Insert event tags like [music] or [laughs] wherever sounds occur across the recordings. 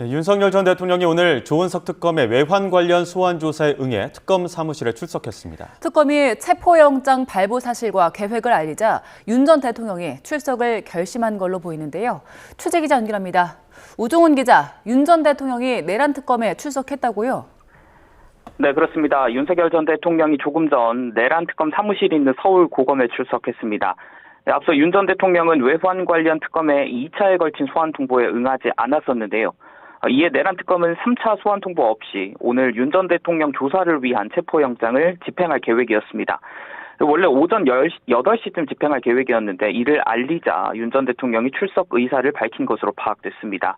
네, 윤석열 전 대통령이 오늘 조은석 특검의 외환 관련 소환 조사에 응해 특검 사무실에 출석했습니다. 특검이 체포영장 발부 사실과 계획을 알리자 윤 전 대통령이 출석을 결심한 걸로 보이는데요. 취재 기자 연결합니다. 우종훈 기자, 윤 전 대통령이 내란 특검에 출석했다고요? 네, 그렇습니다. 윤석열 전 대통령이 조금 전 내란 특검 사무실이 있는 서울 고검에 출석했습니다. 네, 앞서 윤 전 대통령은 외환 관련 특검에 2차에 걸친 소환 통보에 응하지 않았었는데요. 어, 이에 내란 특검은 3차 소환 통보 없이 오늘 윤 전 대통령 조사를 위한 체포영장을 집행할 계획이었습니다. 원래 오전 10시, 8시쯤 집행할 계획이었는데 이를 알리자 윤 전 대통령이 출석 의사를 밝힌 것으로 파악됐습니다.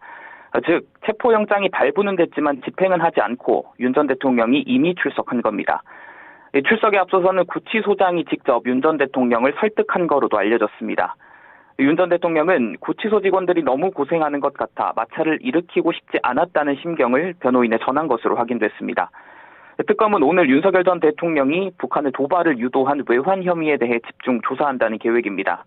어, 즉 체포영장이 발부는 됐지만 집행은 하지 않고 윤 전 대통령이 이미 출석한 겁니다. 이 출석에 앞서서는 구치소장이 직접 윤 전 대통령을 설득한 거로도 알려졌습니다. 윤 전 대통령은 구치소 직원들이 너무 고생하는 것 같아 마찰을 일으키고 싶지 않았다는 심경을 변호인에 전한 것으로 확인됐습니다. 특검은 오늘 윤석열 전 대통령이 북한의 도발을 유도한 외환 혐의에 대해 집중 조사한다는 계획입니다.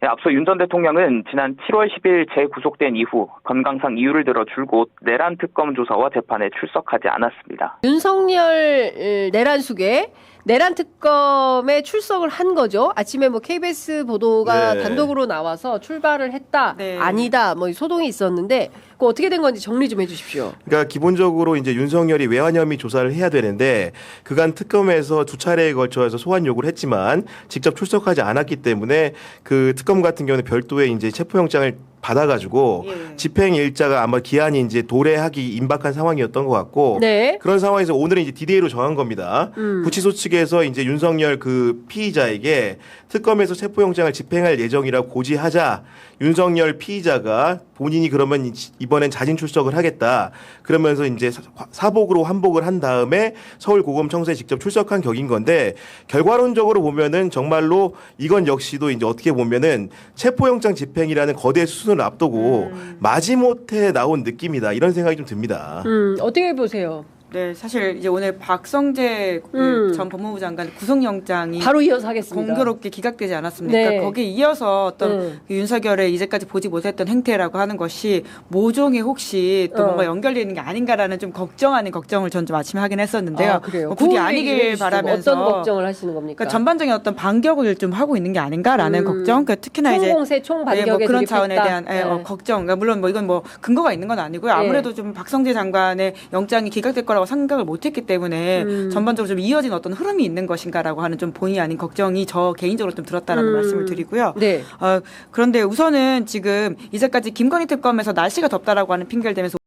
네, 앞서 윤 전 대통령은 지난 7월 10일 재구속된 이후 건강상 이유를 들어 줄곧 내란 특검 조사와 재판에 출석하지 않았습니다. 윤석열 을, 내란숙에 내란 특검에 출석을 한 거죠. 아침에 뭐 KBS 보도가 네. 단독으로 나와서 출발을 했다, 네. 아니다, 뭐 소동이 있었는데 그 어떻게 된 건지 정리 좀 해주십시오. 그러니까 기본적으로 이제 윤석열이 외환 혐의 조사를 해야 되는데 그간 특검에서 두 차례에 걸쳐서 소환 요구를 했지만 직접 출석하지 않았기 때문에 그 특검 같은 경우는 별도의 이제 체포영장을 받아가지고 예. 집행 일자가 아마 기한이 이제 도래하기 임박한 상황이었던 것 같고 네. 그런 상황에서 오늘은 이제 디데이로 정한 겁니다. 음. 구치소 측에서 이제 윤석열 그 피의자에게 특검에서 체포영장을 집행할 예정이라고 고지하자 윤석열 피의자가 본인이 그러면 이- 이번엔 자진 출석을 하겠다. 그러면서 이제 사- 사복으로 환복을 한 다음에 서울 고검청사에 직접 출석한 격인 건데 결과론적으로 보면은 정말로 이건 역시도 이제 어떻게 보면은 체포영장 집행이라는 거대 수 순을 앞두고 마지못해 나온 느낌이다. 이런 생각이 좀 듭니다. 음, 어떻게 보세요? 네, 사실 이제 오늘 박성재 그 음. 전 법무부 장관 구속영장이 바로 이어서 하겠습니다. 공교롭게 기각되지 않았습니까? 네. 거기에 이어서 어떤 음. 그 윤석열의 이제까지 보지 못했던 행태라고 하는 것이 모종에 혹시 또 어. 뭔가 연결되는 게 아닌가라는 좀 걱정 아닌 걱정을 전 좀 아침에 하긴 했었는데요. 아, 그래요. 뭐 그게 아니길. 바라면서 어떤 걱정을 하시는 겁니까? 그러니까 전반적인 어떤 반격을 좀 하고 있는 게 아닌가라는 음. 걱정. 그러니까 특히나 이제 총공세 총 네, 반격에 뭐 그런. 차원에 대한 예, 네. 어, 걱정. 그러니까 물론 뭐 이건 뭐 근거가 있는 건 아니고요. 아무래도 좀 박성재 장관의 영장이 기각될 거라 고 생각을 못했기 때문에 음. 전반적으로 좀 이어진 어떤 흐름이 있는 것인가라고 하는 좀 본의 아닌 걱정이 저 개인적으로 좀 들었다라는 음. 말씀을 드리고요. 네. 어, 그런데 우선은 지금 이제까지 김건희 특검에서 날씨가 덥다라고 하는 핑계를 대면서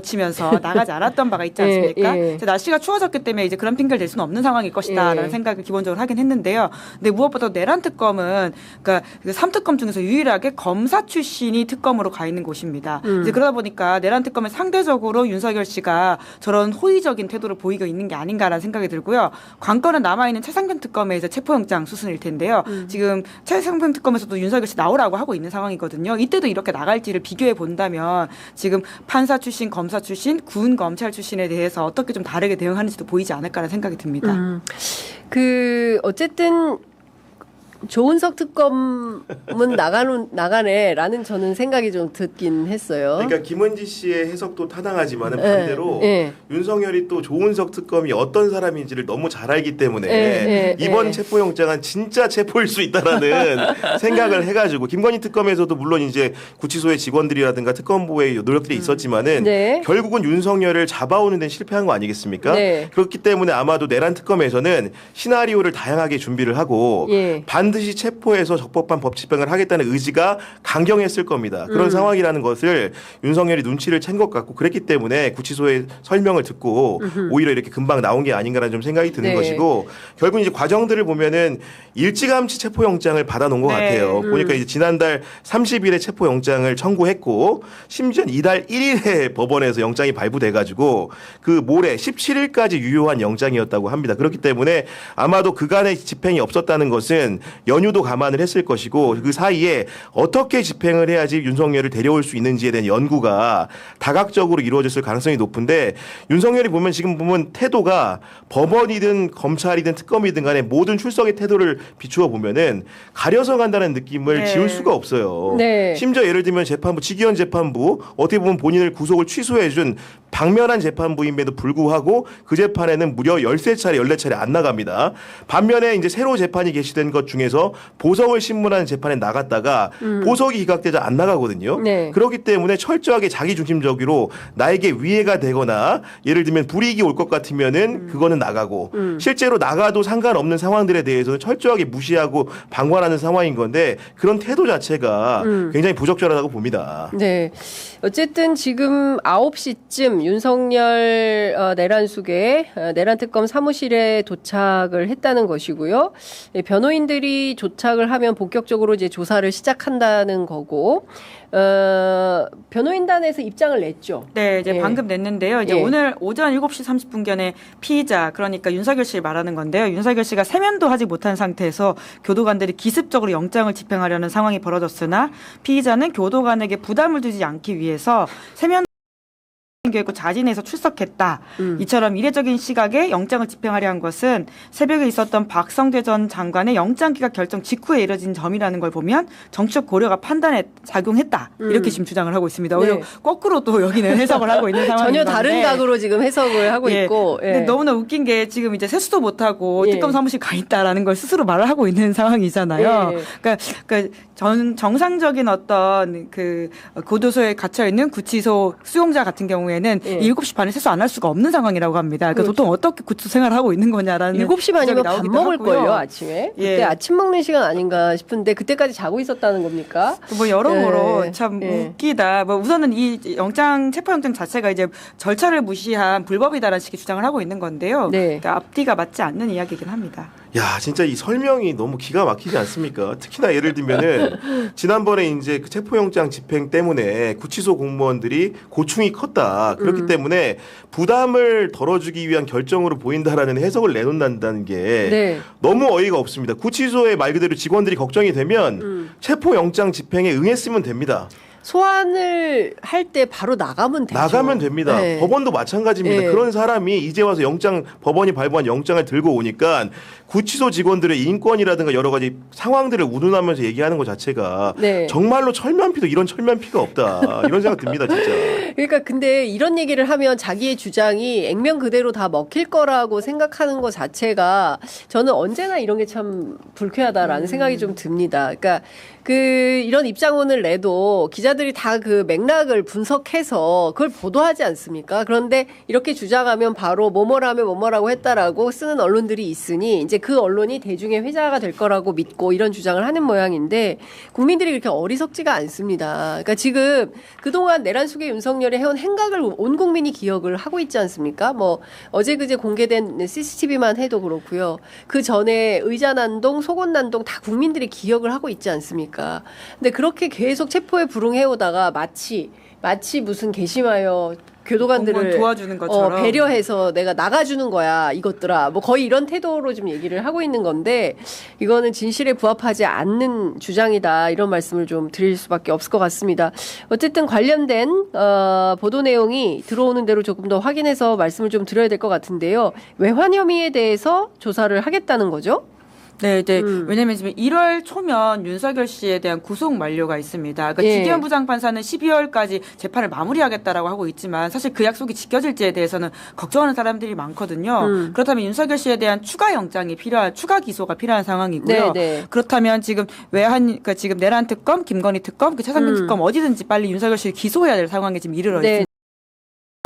젖히면서 나가지 않았던 바가 있지 [laughs] 예, 않습니까? 예. 이제 날씨가 추워졌기 때문에 이제 그런 핑계를 댈 수는 없는 상황일 것이다라는 예. 생각을 기본적으로 하긴 했는데요. 근데 무엇보다 내란 특검은 그러니까 그 3특검 중에서 유일하게 검사 출신이 특검으로 가 있는 곳입니다. 음. 이제 그러다 보니까 내란 특검은 상대적으로 윤석열 씨가 저런 호의적인 태도를 보이고 있는 게 아닌가라는 생각이 들고요. 관건은 남아 있는 최상병 특검의 이제 체포영장 수순일 텐데요. 음. 지금 최상병 특검에서도 윤석열 씨 나오라고 하고 있는 상황이거든요. 이때도 이렇게 나갈지를 비교해 본다면 지금 판사 출신, 검사 출신, 군 검찰 출신에 대해서 어떻게 좀 다르게 대응하는지도 보이지 않을까라는 생각이 듭니다. 음. 그 어쨌든 조은석 특검은 나가는 나가네라는 저는 생각이 좀 듣긴 했어요. 그러니까 김은지 씨의 해석도 타당하지만은 예, 반대로 예. 윤석열이 또 조은석 특검이 어떤 사람인지를 너무 잘 알기 때문에 예, 예, 이번 예. 체포영장은 진짜 체포일 수 있다라는 [laughs] 생각을 해가지고 김건희 특검에서도 물론 이제 구치소의 직원들이라든가 특검부의 노력들이 있었지만은 네. 결국은 윤석열을 잡아오는 데는 실패한 거 아니겠습니까? 네. 그렇기 때문에 아마도 내란 특검에서는 시나리오를 다양하게 준비를 하고 예. 반드시 체포해서 적법한 법 집행을 하겠다는 의지가 강경했을 겁니다. 그런 음. 상황이라는 것을 윤석열이 눈치를 챈 것 같고 그랬기 때문에 구치소의 설명을 듣고 오히려 이렇게 금방 나온 게 아닌가라는 좀 생각이 드는 네. 것이고 결국 이제 과정들을 보면은 일찌감치 체포영장을 받아놓은 것 네. 같아요. 음. 보니까 이제 지난달 30일에 체포영장을 청구했고 심지어 이달 1일에 법원에서 영장이 발부돼가지고 그 모레 17일까지 유효한 영장이었다고 합니다. 그렇기 때문에 아마도 그간의 집행이 없었다는 것은 연유도 감안을 했을 것이고 그 사이에 어떻게 집행을 해야지 윤석열을 데려올 수 있는지에 대한 연구가 다각적으로 이루어졌을 가능성이 높은데 윤석열이 보면 지금 보면 태도가 법원이든 검찰이든 특검이든 간에 모든 출석의 태도를 비추어 보면은 가려서 간다는 느낌을 네. 지울 수가 없어요. 네. 심지어 예를 들면 재판부 직위원 재판부 어떻게 보면 본인을 구속을 취소해 준 방면한 재판부임에도 불구하고 그 재판에는 무려 13차례 14차례 안 나갑니다. 반면에 이제 새로 재판이 개시된 것 중에서 보석을 신문하는 재판에 나갔다가 보석이 기각되자 안 나가거든요. 네. 그렇기 때문에 철저하게 자기 중심적으로 나에게 위해가 되거나 예를 들면 불이익이 올 것 같으면은 그거는 나가고 실제로 나가도 상관없는 상황들에 대해서는 철저하게 무시하고 방관하는 상황인 건데 그런 태도 자체가 굉장히 부적절하다고 봅니다. 네. 어쨌든 지금 9시쯤 윤석열 어, 내란숙의 어, 내란특검 사무실에 도착을 했다는 것이고요. 예, 변호인들이 도착을 하면 본격적으로 이제 조사를 시작한다는 거고, 어, 변호인단에서 입장을 냈죠. 네, 이제 예. 방금 냈는데요. 이제 예. 오늘 오전 7시 30분경에 피의자 그러니까 윤석열 씨를 말하는 건데요. 윤석열 씨가 세면도 하지 못한 상태에서 교도관들이 기습적으로 영장을 집행하려는 상황이 벌어졌으나 피의자는 교도관에게 부담을 주지 않기 위해서 세면 결고 자진해서 출석했다. 음. 이처럼 이례적인 시각에 영장을 집행하려 한 것은 새벽에 있었던 박성대 전 장관의 영장 기각 결정 직후에 이뤄진 점이라는 걸 보면 정치적 고려가 판단에 작용했다. 이렇게 지금 주장을 하고 있습니다. 오히려 네. 거꾸로 또 여기는 해석을 하고 있는 [laughs] 상황인 전혀 다른 건데. 각으로 지금 해석을 하고 예. 있고. 근데 예. 너무나 웃긴 게 지금 이제 세수도 못하고 예. 특검 사무실 가 있다라는 걸 스스로 말을 하고 있는 상황이잖아요. 예. 그러니까, 그러니까 전 정상적인 어떤 그 고도소에 갇혀 있는 구치소 수용자 같은 경우에 는 예. 7시 반에 세수 안 할 수가 없는 상황이라고 합니다. 그러니까 그렇죠. 보통 어떻게 구치소 생활을 하고 있는 거냐라는 7시 반이면 밥 먹을 하고요. 걸요, 아침에. 예. 그때 아침 먹는 시간 아닌가 싶은데 그때까지 자고 있었다는 겁니까? 뭐 여러모로 예. 참 예. 웃기다. 뭐 우선은 이 영장 체포 영장 자체가 이제 절차를 무시한 불법이다라는 식의 주장을 하고 있는 건데요. 네. 그러니까 앞뒤가 맞지 않는 이야기이긴 합니다. 야, 진짜 이 설명이 너무 기가 막히지 않습니까? 특히나 예를 들면은 지난번에 이제 그 체포영장 집행 때문에 구치소 공무원들이 고충이 컸다. 그렇기 음. 때문에 부담을 덜어주기 위한 결정으로 보인다라는 해석을 내놓는다는 게 네. 너무 어이가 없습니다. 구치소에 말 그대로 직원들이 걱정이 되면 음. 체포영장 집행에 응했으면 됩니다. 소환을 할 때 바로 나가면 되죠. 나가면 됩니다. 네. 법원도 마찬가지입니다. 네. 그런 사람이 이제 와서 영장 법원이 발부한 영장을 들고 오니까 구치소 직원들의 인권이라든가 여러 가지 상황들을 운운하면서 얘기하는 것 자체가 네. 정말로 철면피도 이런 철면피가 없다 이런 생각 듭니다 진짜. [laughs] 그러니까 근데 이런 얘기를 하면 자기의 주장이 액면 그대로 다 먹힐 거라고 생각하는 것 자체가 저는 언제나 이런 게 참 불쾌하다라는 생각이 좀 듭니다. 그러니까 그 이런 입장문을 내도 기자들이 다 그 맥락을 분석해서 그걸 보도하지 않습니까? 그런데 이렇게 주장하면 바로 뭐뭐라면 뭐뭐라고 했다라고 쓰는 언론들이 있으니 이제 그 언론이 대중의 회자가 될 거라고 믿고 이런 주장을 하는 모양인데 국민들이 그렇게 어리석지가 않습니다. 그러니까 지금 그동안 내란 속의 윤석열이 해온 행각을 온 국민이 기억을 하고 있지 않습니까? 뭐 어제 그제 공개된 CCTV만 해도 그렇고요. 그 전에 의자난동, 속옷난동 다 국민들이 기억을 하고 있지 않습니까? 근데 그렇게 계속 체포에 불응해 오다가 마치 마치 무슨 개심하여 교도관들을 도와주는 것처럼. 어, 배려해서 내가 나가주는 거야 이것들아 뭐 거의 이런 태도로 좀 얘기를 하고 있는 건데 이거는 진실에 부합하지 않는 주장이다 이런 말씀을 좀 드릴 수밖에 없을 것 같습니다. 어쨌든 관련된 어, 보도 내용이 들어오는 대로 조금 더 확인해서 말씀을 좀 드려야 될 것 같은데요. 외환 혐의에 대해서 조사를 하겠다는 거죠? 네, 이제 음. 왜냐면 지금 1월 초면 윤석열 씨에 대한 구속 만료가 있습니다. 그러니까 예. 지기현 부장판사는 12월까지 재판을 마무리하겠다라고 하고 있지만 사실 그 약속이 지켜질지에 대해서는 걱정하는 사람들이 많거든요. 음. 그렇다면 윤석열 씨에 대한 추가 영장이 필요한 추가 기소가 필요한 상황이고요. 네, 네. 그렇다면 지금 외환 그러니까 지금 내란 특검, 김건희 특검, 그 최상병 음. 특검 어디든지 빨리 윤석열 씨를 기소해야 될 상황에 지금 이르러 네. 있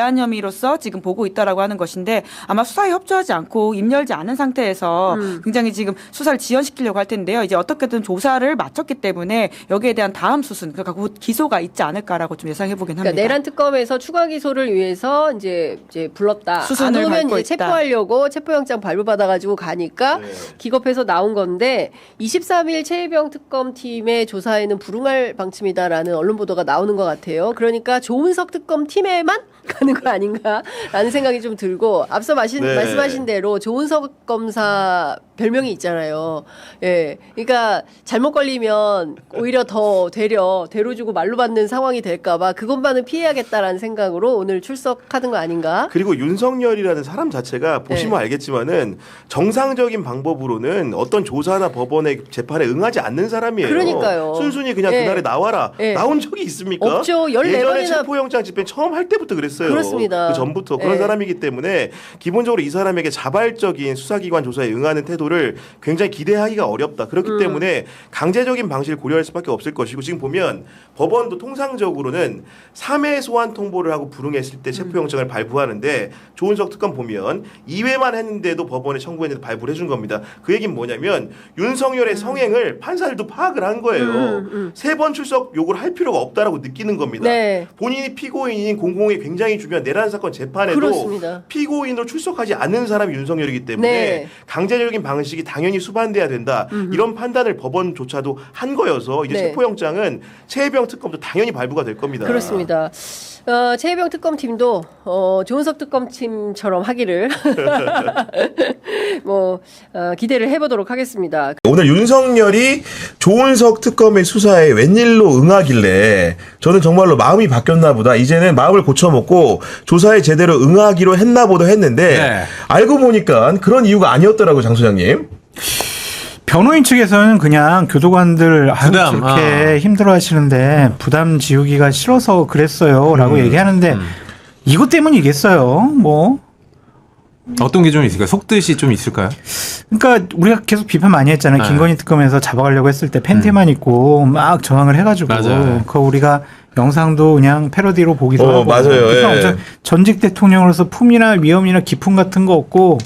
외환 혐의로서 지금 보고 있다라고 하는 것인데 아마 수사에 협조하지 않고 입 열지 않은 상태에서 음. 굉장히 지금 수사를 지연시키려고 할 텐데요. 이제 어떻게든 조사를 마쳤기 때문에 여기에 대한 다음 수순 그러니까 곧 기소가 있지 않을까라고 좀 예상해 보긴 합니다. 그러니까 내란 특검에서 추가 기소를 위해서 이제 이제 불렀다. 수순을 안 오면 이제. 체포하려고 체포영장 발부받아 가지고 가니까 네. 기겁해서 나온 건데 23일 최혜병 특검팀의 조사에는 불응할 방침이다라는 언론 보도가 나오는 것 같아요. 그러니까 조은석 특검팀에만 [laughs] 가는 있는 거 아닌가라는 생각이 좀 들고 앞서 마신, 네. 말씀하신 대로 조은석 검사 별명이 있잖아요. 예, 그러니까 잘못 걸리면 오히려 더 되려 대로 주고 말로 받는 상황이 될까봐 그것만은 피해야겠다라는 생각으로 오늘 출석하는 거 아닌가? 그리고 윤석열이라는 사람 자체가 보시면 네. 알겠지만은 정상적인 방법으로는 어떤 조사나 법원의 재판에 응하지 않는 사람이에요. 그러니까요. 순순히 그냥 네. 그날에 나와라. 네. 나온 적이 있습니까? 없죠. 14 예전에 체포영장 집행 처음 할 때부터 그랬어요. 그렇습니다. 그 전부터 그런 네. 사람이기 때문에 기본적으로 이 사람에게 자발적인 수사기관 조사에 응하는 태도를 굉장히 기대하기가 어렵다. 그렇기 음. 때문에 강제적인 방식을 고려할 수밖에 없을 것이고 지금 보면 법원도 통상적으로는 3회 소환 통보를 하고 불응했을 때 체포영장을 발부하는데 조은석 특검 보면 2회만 했는데도 법원에 청구했는데 발부를 해준 겁니다. 그 얘기는 뭐냐면 윤석열의 성행을 판사들도 파악을 한 거예요. 음, 세번 출석 요구를 할 필요가 없다라고 느끼는 겁니다. 네. 본인이 피고인인 공공의 굉장히 중요한 내란 사건 재판에도 그렇습니다. 피고인으로 출석하지 않는 사람이 윤석열이기 때문에 네. 강제적인 방식이 당연히 수반돼야 된다. 이런 판단을 법원조차도 한 거여서 이제 네. 체포영장은 최혜병 특검도 당연히 발부가 될 겁니다. 그렇습니다. 어, 최혜병 특검팀도 어, 조은석 특검팀처럼 하기를 [laughs] [laughs] 뭐 어, 기대를 해보도록 하겠습니다. 오늘 윤석열이 조은석 특검의 수사에 웬일로 응하길래 저는 정말로 마음이 바뀌었나 보다. 이제는 마음을 고쳐먹고 조사에 제대로 응하기로 했나 보다 했는데 네. 알고 보니까 그런 이유가 아니었더라고 장 소장님. 변호인 측에서는 그냥 교도관들 아유 부담, 그렇게 힘들어 하시는데 부담 지우기가 싫어서 그랬어요. 라고 얘기하는데 이것 때문이겠어요. 뭐. 어떤 게 좀 있을까요? 속뜻이 좀 있을까요? 그러니까 우리가 계속 비판 많이 했잖아요. 네. 김건희 특검에서 잡아가려고 했을 때 팬티만 입고 막 저항을 해가지고 맞아요. 그거 우리가 영상도 그냥 패러디로 보기도 어, 하고 맞아요. 그러니까 예. 엄청 전직 대통령으로서 품이나 위험이나 기품 같은 거 없고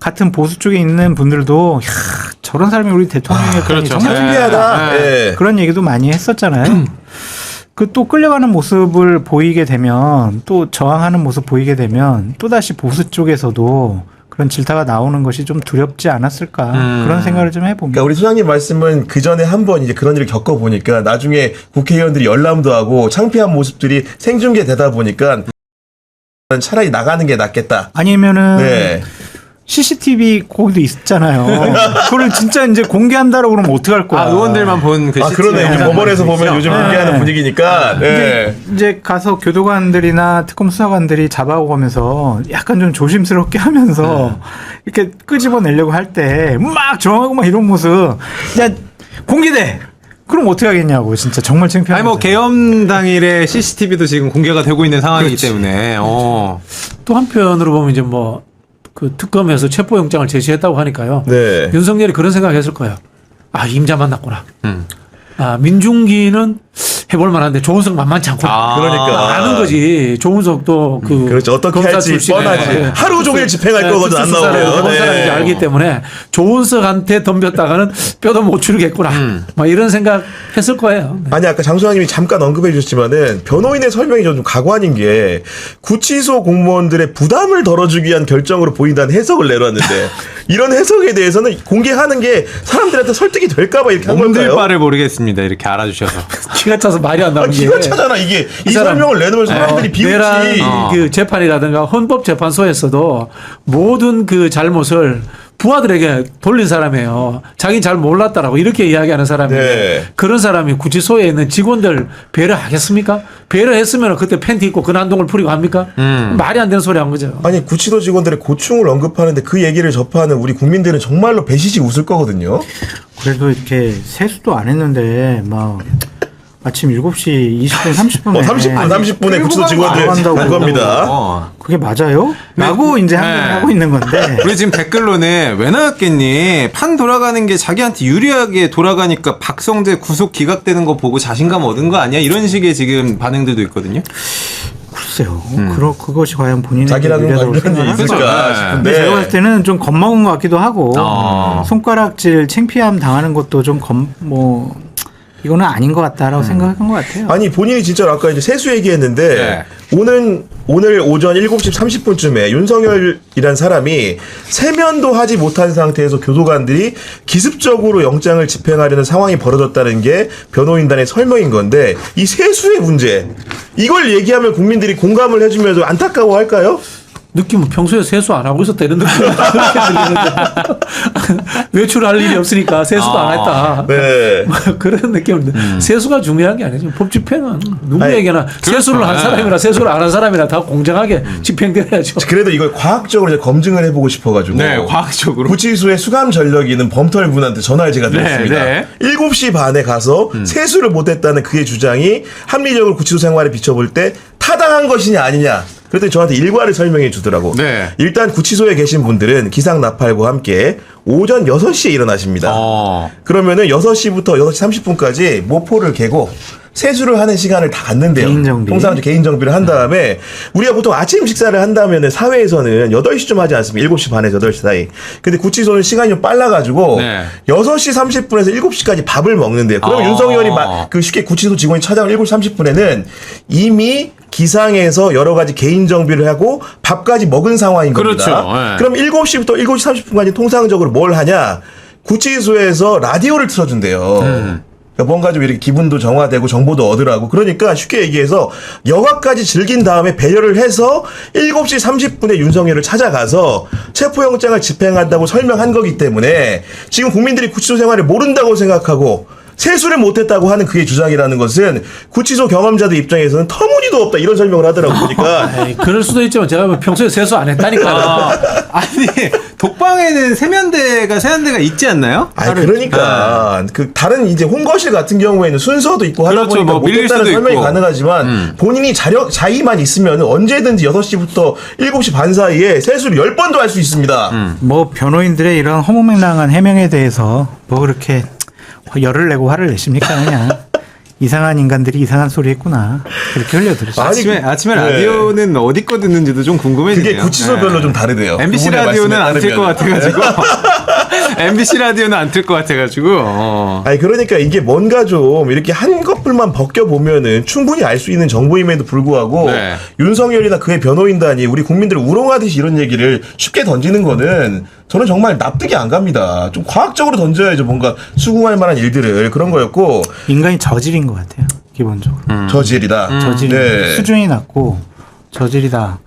같은 보수 쪽에 있는 분들도 야, 저런 사람이 우리 대통령이었다니 그렇죠. 정말 네. 신기하다. 네. 예. 그런 얘기도 많이 했었잖아요. [clears throat] 그 또 끌려가는 모습을 보이게 되면 또 저항하는 모습 보이게 되면 또 다시 보수 쪽에서도 그런 질타가 나오는 것이 좀 두렵지 않았을까 음. 그런 생각을 좀 해봅니다. 그러니까 우리 소장님 말씀은 그 전에 한 번 이제 그런 일을 겪어 보니까 나중에 국회의원들이 열람도 하고 창피한 모습들이 생중계되다 보니까 차라리 나가는 게 낫겠다. 아니면은 네. CCTV 거기도 있잖아요. [laughs] 그걸 진짜 이제 공개한다라고 그러면 어떡할 거야. 아, 의원들만 본그 아 그러네. 법원에서 보면 요즘 네. 공개하는 분위기니까. 네. 이제, 이제 가서 교도관들이나 특검 수사관들이 잡아오면서 약간 좀 조심스럽게 하면서 이렇게 끄집어내려고 할 때 막 저항하고 막 이런 모습 야 공개돼 그럼 어떻게 하겠냐고 진짜 정말 창피한 아니 뭐. 개엄 당일에 CCTV도 지금 공개가 되고 있는 상황이기 때문에 어. 또 한편으로 보면 이제 뭐 그 특검에서 체포영장을 제시했다고 하니까요. 네. 윤석열이 그런 생각했을 거예요. 아 임자 만났구나. 음. 아 민중기는 해볼 만한데 조은석 만만치 않구나. 아. 그러니까. 아는 거지. 조은석도 그 그렇죠. 어떻게 검사 할지 출신에 뻔하지. 네. 하루 종일 집행할 거거든, 안 특수수사를 나오면. 해본 네. 사람인지 알기 때문에 조은석한테 덤볐다가는 뼈도 못 추리겠구나. 음. 뭐 이런 생각 했을 거예요. 네. 아니 아까 장 소장님이 잠깐 언급해 주셨지만은 변호인의 설명이 좀 가관인 게 구치소 공무원들의 부담을 덜어주기 위한 결정으로 보인다는 해석을 내놨는데 [laughs] 이런 해석에 대해서는 공개하는 게 사람들한테 설득이 될까봐 이렇게 한 몸들 걸까요? 바를 모르겠습니다. 이렇게 알아주셔서. [laughs] 기가 차서 말이 안 아, 나오는 게. 기가 차잖아 이게 이이 사람- 설명을 내놓으면 사람들이 어, 비웃지. 내란 어. 그 재판이라든가 헌법재판소에서도 모든 그 잘못을 부하들에게 돌린 사람이에요. 자기는 잘 몰랐다라고 이렇게 이야기하는 사람인데 네. 그런 사람이 구치소에 있는 직원들 배려하겠습니까? 배려했으면 그때 팬티 입고 근한동을 풀이고 합니까? 음. 말이 안 되는 소리 한 거죠. 아니 구치소 직원들의 고충을 언급하는데 그 얘기를 접하는 우리 국민들은 정말로 배시시 웃을 거거든요. 그래도 이렇게 세수도 안 했는데 막 아침 7시 20분 30분에 어, 30분, 30분에 구치소 직원들 나간다고. 간 겁니다. 어. 그게 맞아요? 라고 이제 네. 하고 있는 건데 [laughs] 우리 지금 댓글로는 왜 나왔겠니? 판 돌아가는 게 자기한테 유리하게 돌아가니까 박성재 구속 기각되는 거 보고 자신감 얻은 거 아니야? 이런 식의 지금 반응들도 있거든요. 글쎄요. 그러, 그것이 과연 본인의 자기라는 유리하다고 관련이 생각하나? 그렇죠. 있을까 네. 근데 제가 봤을 때는 좀 겁먹은 것 같기도 하고 어. 손가락질 창피함 당하는 것도 좀 겁 뭐 이거는 아닌 것 같다라고 생각한 것 같아요. 아니 본인이 진짜 아까 이제 세수 얘기했는데 네. 오늘 오늘 오전 7시 30분쯤에 윤석열이란 사람이 세면도 하지 못한 상태에서 교도관들이 기습적으로 영장을 집행하려는 상황이 벌어졌다는 게 변호인단의 설명인 건데 이 세수의 문제 이걸 얘기하면 국민들이 공감을 해주면서 안타까워할까요? 느낌은 평소에 세수 안 하고 있었다 이런 느낌이 [laughs] 외출할 일이 없으니까 세수도 안 했다. 네. 뭐 그런 느낌인데 세수가 중요한 게 아니죠. 법 집행은 누구에게나 그렇죠. 세수를 한 네. 사람이나 세수를 안 한 사람이나 다 공정하게 집행돼야죠. 그래도 이걸 과학적으로 이제 검증을 해보고 싶어가지고 네, 과학적으로. 구치소의 수감 전력이 있는 범털 분한테 전화를 제가 드렸습니다. 네, 음. 7시 반에 가서 세수를 못했다는 그의 주장이 합리적으로 구치소 생활에 비춰볼 때 타당한 것이냐 아니냐. 그랬더니 저한테 일과를 설명해 주더라고. 네. 일단 구치소에 계신 분들은 기상 나팔과 함께 오전 6시에 일어나십니다. 어. 그러면은 6시부터 6시 30분까지 모포를 개고 세수를 하는 시간을 다 갖는데요. 개인 정비. 통상 개인 정비를 한 다음에 우리가 보통 아침 식사를 한다면은 사회에서는 8시쯤 하지 않습니까? 7시 반에서 8시 사이. 근데 구치소는 시간이 좀 빨라 가지고 네. 6시 30분에서 7시까지 밥을 먹는데요. 그럼 아. 윤석열이 마- 그 쉽게 구치소 직원이 찾아온 7시 30분에는 이미 기상에서 여러 가지 개인 정비를 하고 밥까지 먹은 상황인 겁니다. 그렇죠. 네. 그럼 7시부터 7시 30분까지 통상적으로 뭘 하냐? 구치소에서 라디오를 틀어준대요. 음. 그러니까 뭔가 좀 이렇게 기분도 정화되고 정보도 얻으라고. 그러니까 쉽게 얘기해서 여가까지 즐긴 다음에 배려를 해서 7시 30분에 윤석열을 찾아가서 체포영장을 집행한다고 설명한 거기 때문에 지금 국민들이 구치소 생활을 모른다고 생각하고 세수를 못했다고 하는 그의 주장이라는 것은 구치소 경험자들 입장에서는 터무니도 없다 이런 설명을 하더라고 보니까 [laughs] 에이, 그럴 수도 있지만 제가 뭐 평소에 세수 안 했다니까. 아, 아니 독방에는 세면대가 세면대가 있지 않나요? 아니 그러니까 그 다른 이제 홍거실 같은 경우에는 순서도 있고 하다 그렇죠. 보니까 뭐 밀릴 못했다는 수도 설명이 있고. 가능하지만 음. 본인이 자력 자의만 있으면 언제든지 6시부터 7시 반 사이에 세수를 10번도 할 수 있습니다. 음. 뭐 변호인들의 이런 허무맹랑한 해명에 대해서 뭐 그렇게 열을 내고 화를 내십니까 그냥 [laughs] 이상한 인간들이 이상한 소리 했구나 그렇게. 아니, 아침에 그- 아침에 네. 라디오는 어디 거 듣는지도 좀 궁금해지네요. 그게 구치소별로 네. 좀 다르대요. MBC 라디오는 안 틀 것. 같아가지고 [laughs] MBC 라디오는 안 틀 것 같아가지고 어. 아니 그러니까 이게 뭔가 좀 이렇게 한 것뿐만 벗겨 보면은 충분히 알 수 있는 정보임에도 불구하고 네. 윤석열이나 그의 변호인단이 우리 국민들을 우롱하듯이 이런 얘기를 쉽게 던지는 거는 저는 정말 납득이 안 갑니다. 좀 과학적으로 던져야죠. 뭔가 수긍할 만한 일들을 그런 거였고 인간이 저질인 것 같아요 기본적으로 저질이다. 저질 네. 수준이 낮고 저질이다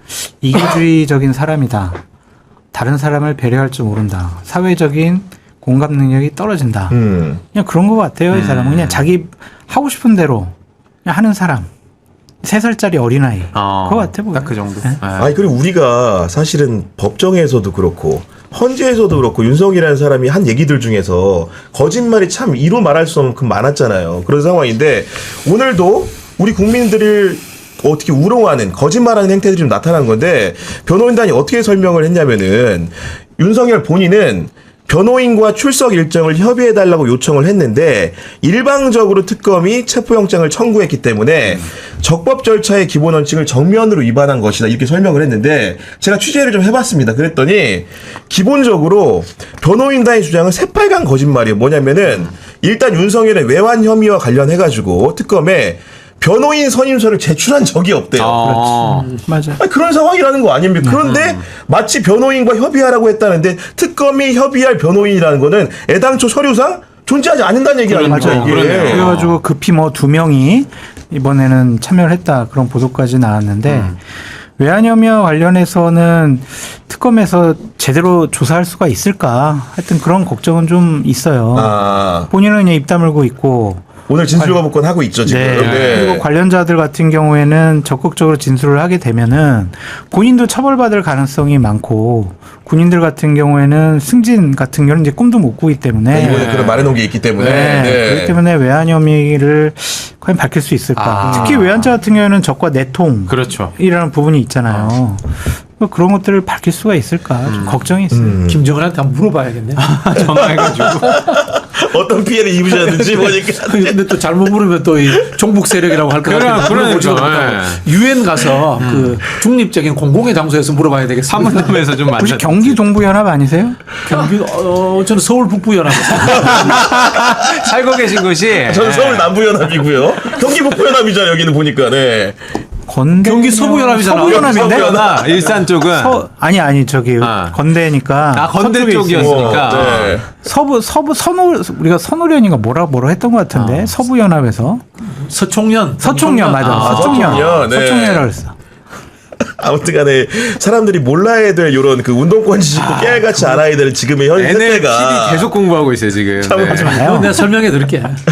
이기주의적인 사람이다 다른 사람을 배려할 줄 모른다 사회적인 공감 능력이 떨어진다 음. 그냥 그런 것 같아요 이 사람은 그냥 자기 하고 싶은 대로 그냥 하는 사람 세 살짜리 어린아이 어, 그거 같아 보여 딱그 정도. 네. 네. 아니 그리고 우리가 사실은 법정에서도 그렇고 헌재에서도 그렇고 윤석이라는 사람이 한 얘기들 중에서 거짓말이 참 이루 말할 수 없는 그 많았잖아요. 그런 상황인데 오늘도 우리 국민들을 어떻게 우롱하는 거짓말하는 행태들이 좀 나타난 건데 변호인단이 어떻게 설명을 했냐면은 윤석열 본인은 변호인과 출석 일정을 협의해달라고 요청을 했는데 일방적으로 특검이 체포영장을 청구했기 때문에 적법 절차의 기본 원칙을 정면으로 위반한 것이다 이렇게 설명을 했는데 제가 취재를 좀 해봤습니다. 그랬더니 기본적으로 변호인단의 주장은 새빨간 거짓말이에요. 뭐냐면은 일단 윤석열의 외환 혐의와 관련해가지고 특검에 변호인 선임서를 제출한 적이 없대요. 어. 맞아 아니, 그런 상황이라는 거 아닙니까? 그런데 마치 변호인과 협의하라고 했다는데 특검이 협의할 변호인이라는 거는 애당초 서류상 존재하지 않는다는 얘기 아닙니까? 이게. 그러네요. 그래가지고 급히 뭐 두 명이 이번에는 참여를 했다 그런 보도까지 나왔는데 외환 혐의와 관련해서는 특검에서 제대로 조사할 수가 있을까 하여튼 그런 걱정은 좀 있어요. 아, 본인은 그냥 입 다물고 있고 오늘 진술 거부권 하고 있죠, 지금. 네. 네. 그리고 관련자들 같은 경우에는 적극적으로 진술을 하게 되면은 본인도 처벌받을 가능성이 많고 군인들 같은 경우에는 승진 같은 경우는 이제 꿈도 못 꾸기 때문에 이번에 그런 말해놓은 게 있기 때문에. 네. 네. 그렇기 때문에 외환 혐의를 과연 밝힐 수 있을까? 아. 특히 외환자 같은 경우에는 적과 내통이라는 그렇죠. 부분이 있잖아요. 뭐 그런 것들을 밝힐 수가 있을까? 좀 걱정이 있어요. 음. 김정은한테 한번 물어봐야겠네요. 전화해가지고 [laughs] 어떤 피해를 입으셨는지 보니까. [laughs] 근데 또 잘못 물으면 또 이 종북 세력이라고 할 것 그래, 같아요. 그러니까, 예. 유엔 가서 그 중립적인 공공의 장소에서 물어봐야 되겠습니다. 사문점에서 좀 [laughs] 혹시 만나. 경기 동부 연합 아니세요? 경기 어 저는 서울 북부 연합. 살고 계신 곳이 저는 서울 남부연합이고요. 경기 북부연합이잖아요. 여기는 보니까. 네. 건대 경기 서부연합이잖아. 서부연합인데 서부연합 일산 쪽은 서, 아니 아니 저기 아. 건대니까 아 건대 서쪽에 있어요. 쪽이었으니까. 네. 서부 서부 선호 우리가 선호련인가 뭐라 뭐라 했던 것 같은데 서부연합에서 서총련. 서총련 맞아 아, 서총련 서총련, 네. 했어. 아무튼간에 사람들이 몰라야 될 이런 그 운동권 지식도 깨알같이 알아야 될 지금의 현 세대가 계속 공부하고 있어요 지금. 참하지 네. 내가 설명해 드릴게. [laughs]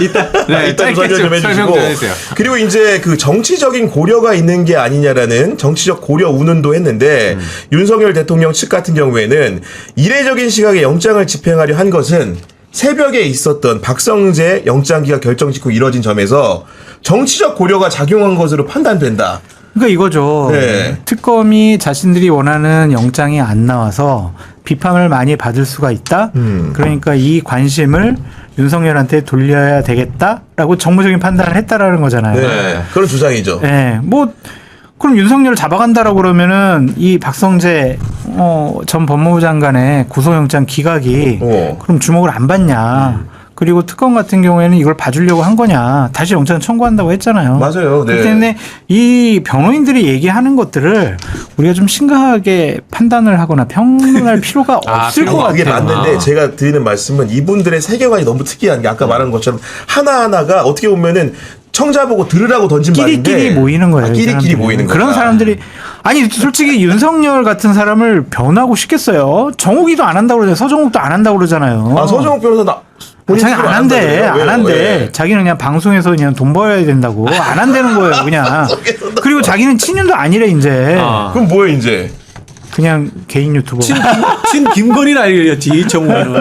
네, 일단 짧게 설명 좀 해주시고 해주세요. 그리고 이제 그 정치적인 고려가 있는 게 아니냐라는 정치적 고려 운운도 했는데 음. 윤석열 대통령 측 같은 경우에는 이례적인 시각에 영장을 집행하려 한 것은 새벽에 있었던 박성재 영장기가 결정 직후 이뤄진 점에서 정치적 고려가 작용한 것으로 판단된다. 그러니까 이거죠. 네. 특검이 자신들이 원하는 영장이 안 나와서 비판을 많이 받을 수가 있다. 음. 그러니까 이 관심을 윤석열한테 돌려야 되겠다라고 정무적인 판단을 했다라는 거잖아요. 네. 그런 주장이죠. 네, 뭐 그럼 윤석열 잡아간다라고 그러면은 이 박성재 어, 전 법무부 장관의 구속영장 기각이 어. 그럼 주목을 안 받냐? 그리고 특검 같은 경우에는 이걸 봐주려고 한 거냐? 다시 영장 청구한다고 했잖아요. 맞아요. 네. 그렇기 때문에 이 변호인들이 얘기하는 것들을 우리가 좀 심각하게 판단을 하거나 평론할 [laughs] 필요가 아, 없을 것 그게 같아요. 맞는데 제가 드리는 말씀은 이분들의 세계관이 너무 특이한 게 아까 말한 것처럼 하나하나가 어떻게 보면은 청자 보고 들으라고 던진 말인데 끼리끼리 모이는 거예요. 아, 이 끼리끼리. 모이는 거야. 그런 사람들이 아니 솔직히 윤석열 같은 사람을 변하고 싶겠어요. 정욱이도 안 한다고 그러잖아요. 서정욱도 안 한다고 그러잖아요. 아 서정욱 변호사 나 자기 스스로 안 한대? 안? 한대. 왜? 자기는 그냥 방송에서 그냥 돈 벌어야 된다고 안 한다는 거예요, 그냥. [laughs] 그리고 자기는 친윤도 아니래 이제. 아. 그럼 뭐예요 이제? 그냥 개인 유튜버. 친 김건희는 알렸지 정우는.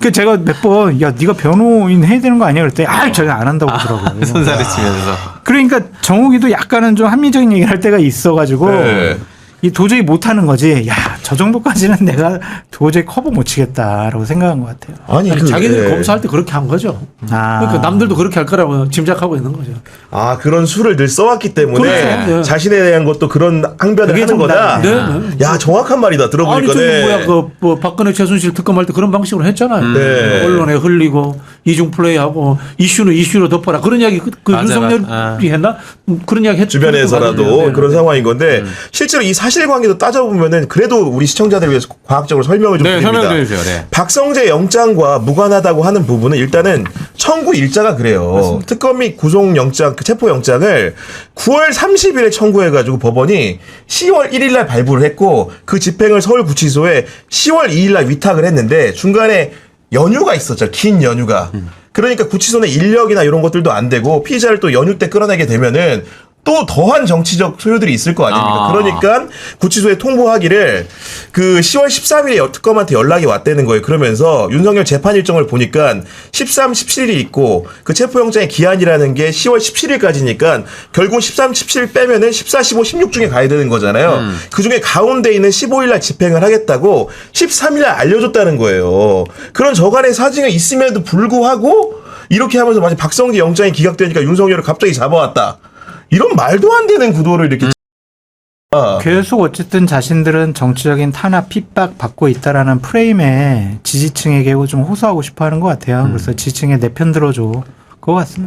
그 제가 몇 번 야 네가 변호인 해야 되는 거 아니야 그랬더니 아 저는 안 한다고 그러더라고요. [laughs] 손살을 치면서. 그러니까 정욱이도 약간은 좀 합리적인 얘기를 할 때가 있어가지고 네. 이 도저히 못하는 거지. 야 저 정도까지는 [laughs] 내가 도저히 커버 못 치겠다라고 생각한 것 같아요. 아니, 아니, 그, 자기들 예. 검사할 때 그렇게 한 거죠. 아. 그러니까 남들도 그렇게 할 거라고 짐작하고 있는 거죠. 아 그런 수를 늘 써왔기 때문에 그렇죠. 네. 자신에 대한 것도 그런 항변을 그게 하는 거다. 정답이네. 네, 네. 야 정확한 말이다 아니 들어보니까. 저기 네. 뭐야 그 뭐 박근혜 최순실 특검할 때 그런 방식으로 했잖아요. 네. 언론에 흘리고 이중 플레이하고 이슈는 이슈로 덮어라 그런 이야기 그, 그 맞아, 윤석열이 맞아. 했나 음, 그런 이야기 했 주변에서라도 네, 네. 그런 상황인 건데 실제로 이 사실관계도 따져보면은 그래도 우리 시청자들 위해서 과학적으로 설명을 좀 네, 드립니다. 설명 좀 해주세요. 네. 박성재 영장과 무관하다고 하는 부분은 일단은 청구 일자가 그래요. 특검이 구속 영장, 그 체포 영장을 9월 30일에 청구해가지고 법원이 10월 1일날 발부를 했고 그 집행을 서울구치소에 10월 2일날 위탁을 했는데 중간에 연휴가 있었죠. 긴 연휴가. 그러니까 구치소는 인력이나 이런 것들도 안 되고 피의자를 또 연휴 때 끌어내게 되면은 또 더한 정치적 소요들이 있을 거 아닙니까? 아. 그러니까 구치소에 통보하기를 그 10월 13일에 특검한테 연락이 왔다는 거예요. 그러면서 윤석열 재판 일정을 보니까 13, 17일이 있고 그 체포영장의 기한이라는 게 10월 17일까지니까 결국 13, 17일 빼면은 14, 15, 16 중에 가야 되는 거잖아요. 그 중에 가운데 있는 15일 날 집행을 하겠다고 13일 날 알려줬다는 거예요. 그런 저간의 사정이 있음에도 불구하고 이렇게 하면서 마치 박성재 영장이 기각되니까 윤석열을 갑자기 잡아왔다. 이런 말도 안 되는 구도를 이렇게 아. 계속 어쨌든 자신들은 정치적인 탄압, 핍박 받고 있다라는 프레임에 지지층에게 좀 호소하고 싶어 하는 것 같아요. 그래서 지지층에 내 편 들어줘. 그거 같습니다.